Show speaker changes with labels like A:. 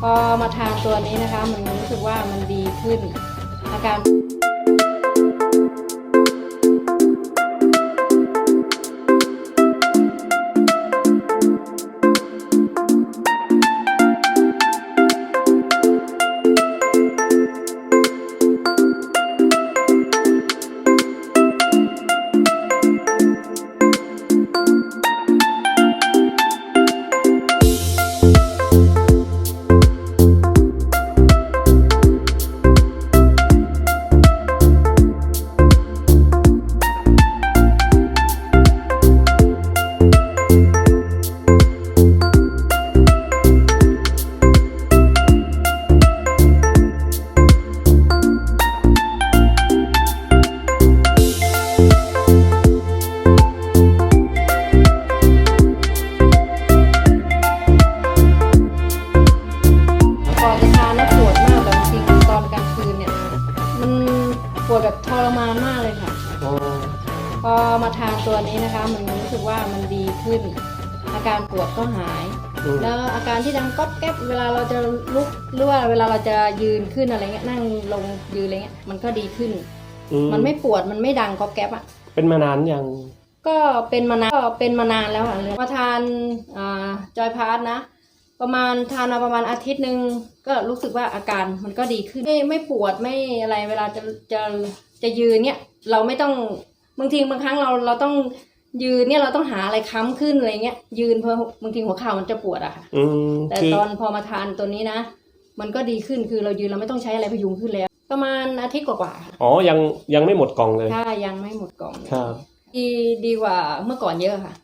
A: พอมาทานตัวนี้นะคะ มันรู้สึกว่ามันดีขึ้นอาการ ปวดแบบทรมานมากเลยค่ะ
B: อ๋อ
A: พอมาทานตัวนี้นะคะ มันรู้สึกว่ามันดีขึ้น อาการปวดก็หาย
B: อืม
A: แล้วอาการที่ดังก๊อบแก๊บเวลาเราจะลุกหรือว่าเวลาเราจะยืนขึ้นอะไรเงี้ยนั่งลงยืนอะไรเงี้ยมันก็ดีขึ้น
B: อื
A: มันไม่ปวดมันไม่ดังก๊อบแก๊บอะ
B: เป็นมานานยัง
A: ก็เป็นมานานก็เป็นมานานแล้วอะเลยมาทานอ่าจอยพาร์ทนะ ประมาณทานมาประมาณอาทิตย์หนึ่งก็รู้สึกว่าอาการมันก็ดีขึ้น ไม่ไม่ปวดไม่อะไรเวลาจะจะจะยืนเนี่ยเราไม่ต้องบางทีบางครั้งเราเราต้องยืนเนี่ยเราต้องหาอะไรค้ำขึ้นอะไรเงี้ยยืนเพราะบางทีหัวเข่ามันจะปวดอะค่ะ
B: อืม
A: แต่
B: คือ
A: ตอนพอมาทานตัวนี้นะ มันก็ดีขึ้นคือเรายืนเราไม่ต้องใช้อะไรพยุงขึ้นแล้ว ประมาณอาทิตย์กว่าๆค่ะ
B: อ๋อยังยังไม่หมดกล่องเลย
A: ถ้ายังไม่หมดกล่อง
B: ครับ
A: ดีดีกว่าเมื่อก่อนเยอะค่ะ